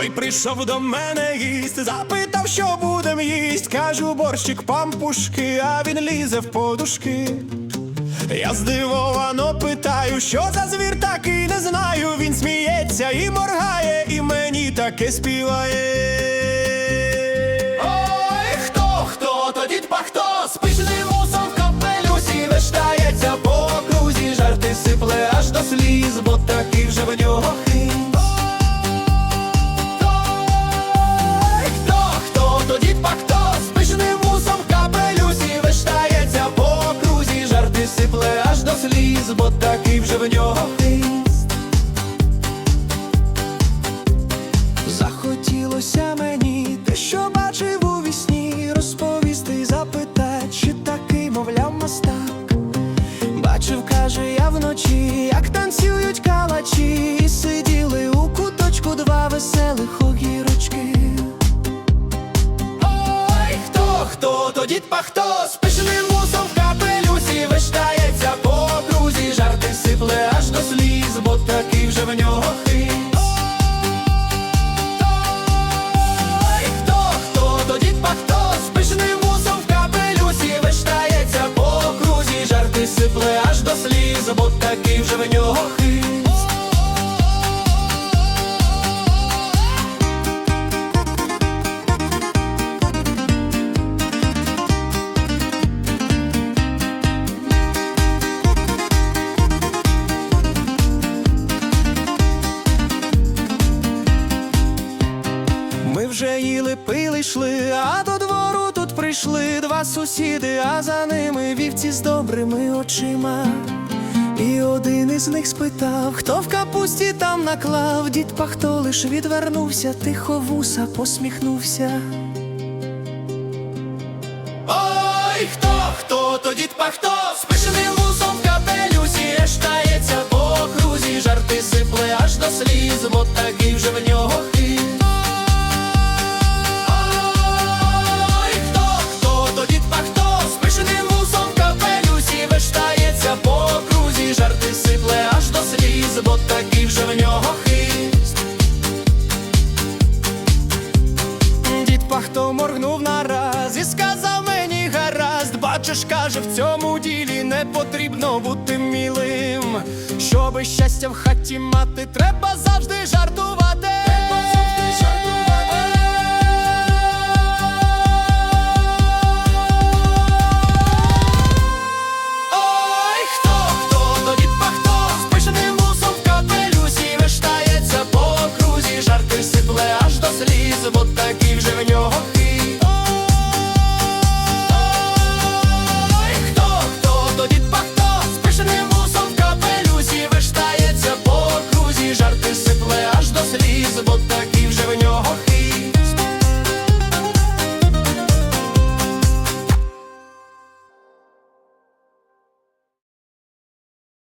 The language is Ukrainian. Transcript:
Ой, прийшов до мене гість, запитав, що будем їсть. Кажу, борщик пампушки, а він лізе в подушки. Я здивовано питаю, що за звір такий не знаю. Він сміється і моргає, і мені таке співає. Ой, хто, хто, то дід хто з пишним усом в капелюсі вештається по окрузі, жарти сипле аж до сліз, бо такий вже в нього хист. Сліз, бо такий вже в нього хист. Захотілося мені те, що бачив у вісні, розповісти і запитати, чи такий, мовляв, мастак. Бачив, каже, я вночі, як танцюють калачі, і сиділи у куточку два веселих огірочки. Ой, хто, хто, то дід хто з пишним мусом в капелюсі виштається бо вже в нього хист. Ой, хто, хто, то дід хто з пишним мусом в капелюсі виштається по крузі, жарти сипле аж до сліз, бо такий вже в нього Ми вже їли, пили, йшли, а до двору тут прийшли два сусіди, а за ними вівці з добрими очима. І один із них спитав, хто в капусті там наклав, дід пахто лиш відвернувся, тихо вуса посміхнувся. Ой, хто, хто, то дід пахто, з пишеним вусом в капелюсі, штається по окрузі, жарти сипле аж до сліз, бо бачиш, каже, в цьому ділі не потрібно бути мілим. Щоби щастя в хаті мати, треба завжди жартувати. me botas